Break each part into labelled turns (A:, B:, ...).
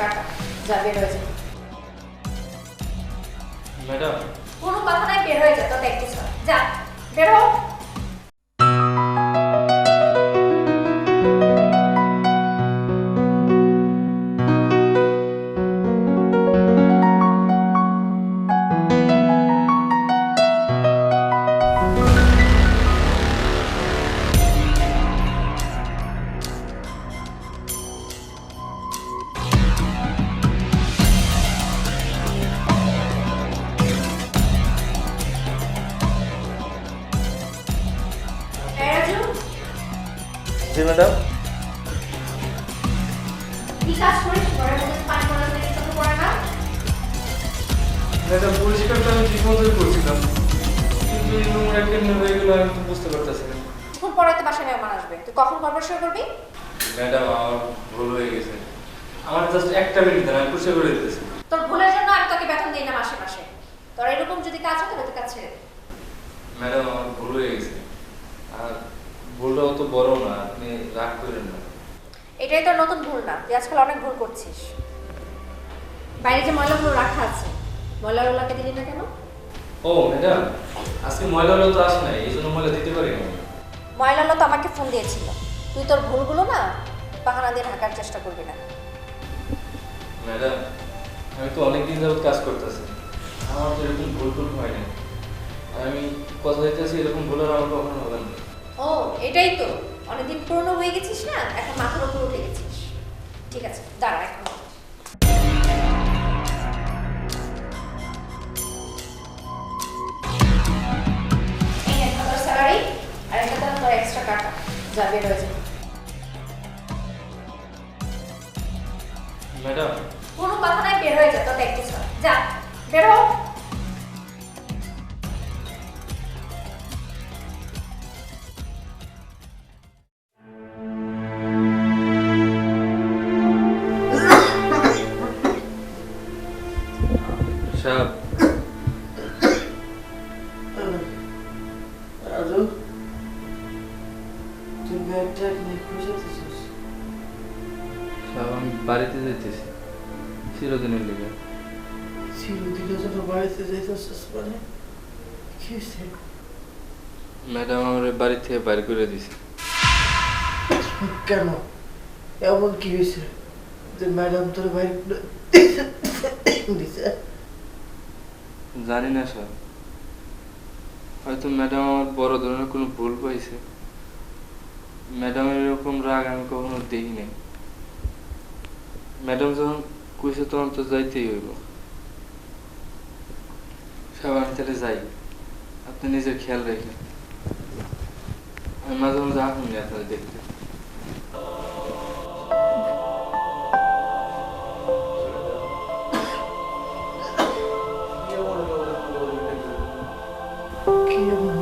A: কাটা যা বের হয়ে যা।
B: ম্যাডাম।
A: কোনো কথা নাই বের হয়ে যা তো দেখতে যা বের হো।
B: জি ম্যাডাম। ম্যাডাম পরিষ্কারটা আমি ঠিক মতোই করছিলাম। কিন্তু এই নোংরা কেমনে হয়ে গেলো আমি তো বুঝতে পারতেছি না।
A: কিছুক্ষণ পরে বাসায় মেহমান আসবে। তুই কখন গল্প শুরু করবি?
B: ম্যাডাম আমার ভুল হয়ে গেছে। আমার জাস্ট একটা মিনিট দেন আমি পরিষ্কার করে দিতেছি।
A: তোর ভুলের জন্য আমি তোকে বেতন দিই না মাসে মাসে। তোর এরকম যদি কাজ হতো তাহলে কাজ ছেড়ে
B: ম্যাডাম আমার ভুল হয়ে গেছে। ভুলটা অত বড় না আপনি রাগ করেন না।
A: এটাই তোর নতুন ভুল না তুই আজকাল অনেক ভুল করছিস। বাইরে যে ময়লাগুলো রাখা আছে ময়লাগুলোকে দিলি না কেন?
B: ও ম্যাডাম আজকে ময়লাগুলো তো আসে নাই এই জন্য ময়লা দিতে পারি না
A: ময়লালো তো আমাকে ফোন দিয়েছিল। তুই তোর ভুলগুলো না বাহানা দিয়ে ঢাকার চেষ্টা করবি না।
B: ম্যাডাম আমি তো অনেক দিন যাবত কাজ করতেছি। আমার তো এরকম ভুল টুল হয় না আমি কথা দিতেছি এরকম ভুল আর আমার কখনো হবে না।
A: ও এটাই তো। অনেকদিন পুরনো হয়ে গেছিস না এখন মাথার উপর উঠে গেছিস। ঠিক আছে দাঁড়া এখন আর একটা দাম তোর এক্সট্রা কাটা যা বের
B: ম্যাডাম।
A: কোনো কথা নাই বের হয়ে যা তোর দেখতে যা। বের
C: তুই ব্যাগটা নিয়ে খুঁজে যেতেছিস
B: সাহেব আমি বাড়িতে যেতেছি চিরদিনের লেগে
C: চিরদিনের জন্য বাড়িতে যেতেছিস মানে কি
B: ম্যাডাম আমার বাড়ি থেকে বাইর করে দিছে
C: কেন এমন কি হয়েছে যে ম্যাডাম তোর বাইরে দিছে
B: জানি না স্যার হয়তো ম্যাডাম আমার বড় ধরনের কোনো ভুল পাইছে ম্যাডামের এরকম রাগ আমি কখনো দেখি নাই ম্যাডাম যখন কইছে তখন তো যাইতেই হইব। সব আমি তাহলে যাই। আপনি নিজের খেয়াল রাখেন। আমি মাঝে মাঝে আসুন আপনাদের দেখতে।
C: কি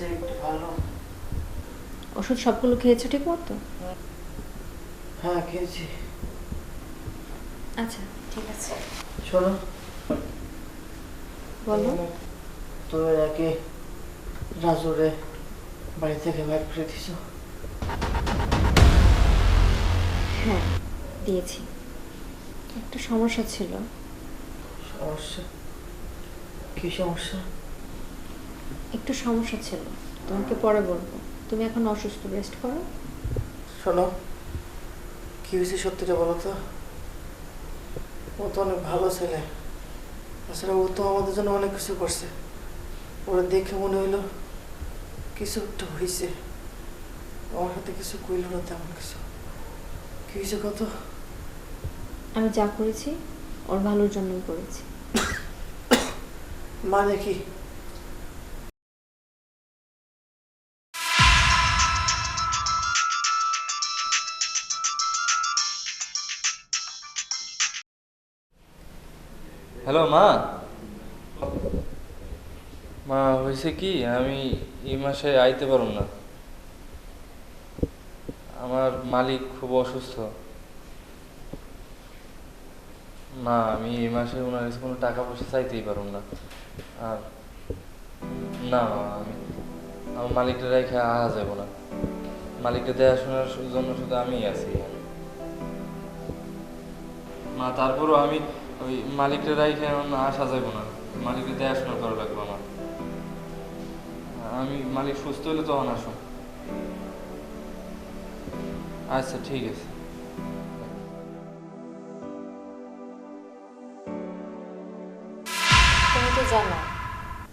C: আগে সে একটু ভালো।
A: ওষুধ সবগুলো খেয়েছো ঠিক মতো
C: হ্যাঁ খেয়েছি।
A: আচ্ছা ঠিক আছে।
C: শোনো।
A: বলো।
C: তুমি নাকি রাজুরে বাড়ি থেকে বাইর করে দিছ।
A: হ্যাঁ দিয়েছি। একটা সমস্যা ছিল।
C: সমস্যা? কি সমস্যা?
A: একটু সমস্যা ছিল। তোমাকে পরে বলব। তুমি এখন অসুস্থ রেস্ট করো।
C: শোনো কি হয়েছে সত্যিটা বলো তো? ও তো অনেক ভালো ছেলে। আসলে ও তো আমাদের জন্য অনেক কিছু করছে। ওরা দেখে মনে হইল কিছু একটা হয়েছে আমার হাতে কিছু কইল না তেমন কিছু। কি হয়েছে কত
D: আমি যা করেছি ওর ভালোর জন্যই করেছি।
C: মানে কি
B: হ্যালো মা। মা, হয়েছে কি? আমি এই মাসে আইতে পারুম না। আমার মালিক খুব অসুস্থ। মা, আমি এই মাসে ওনার কাছে কোনো টাকা পয়সা চাইতেই পারুম না। আর না, আমি আমার মালিকটা রেখে আহা যাব না। মালিকটা দেখাশোনার জন্য শুধু আমিই আছি মা, তারপরও আমি ওই মালিকের রাইখে আসা যাব না। মালিকের দেখাশোনা করা লাগবে আমার। আমি মালিক সুস্থ হলে তখন আসো আচ্ছা ঠিক আছে।
D: তুমি তো জানো,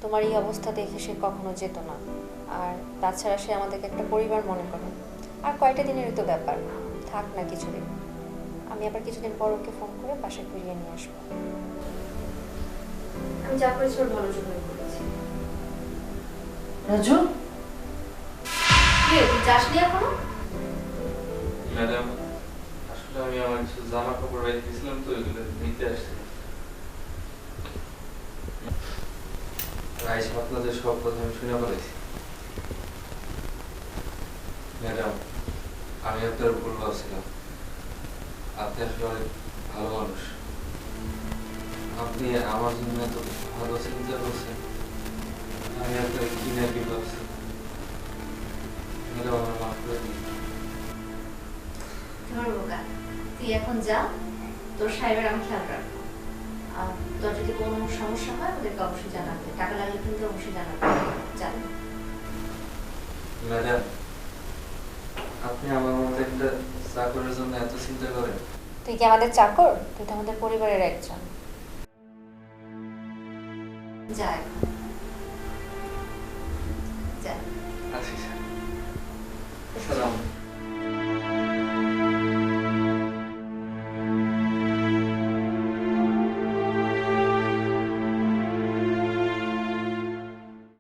D: তোমার এই অবস্থা দেখে সে কখনো যেত না। আর তাছাড়া সে আমাদেরকে একটা পরিবার মনে করে। আর কয়টা দিনেরই তো ব্যাপার। থাক না কিছুদিন। আমি আবার কিছুদিন পর ওকে ফোন করে বাসায় ফিরিয়ে নিয়ে আসব। আমি যা করেছি ওর ভালোর জন্যই করেছি।
C: রাজু?
D: তুই যাসনি এখনও?
B: ম্যাডাম আসলে আমি আমার কিছু জামা কাপড় রেখে দিয়েছিলাম তো এগুলো নিতে আসছি রাইস আপনাদের সব কথা আমি শুনে ফেলেছি। ম্যাডাম আমি আপনার ভুল ভাবছিলাম। আপনি আসলে অনেক ভালো মানুষ। আপনি আমার জন্য এত ভালো চিন্তা করছেন আমি আপনার কি না কি ভাবছি? ম্যাডাম আমার মাফ করে দিন।
D: তুই এখন যা তোর সাহেবের আমি খেয়াল রাখব। আর তোর যদি কোনো সমস্যা হয় ওদেরকে অবশ্যই জানাবে। টাকা লাগলে কিন্তু অবশ্যই জানাবে। জানো
B: ম্যাডাম আপনি আমার মতো একটা চাকরের জন্য এত চিন্তা করে?
D: তুই কি আমাদের চাকর? তুই তো আমাদের পরিবারের একজন। যাই যাই আসিস
B: আসি সালাম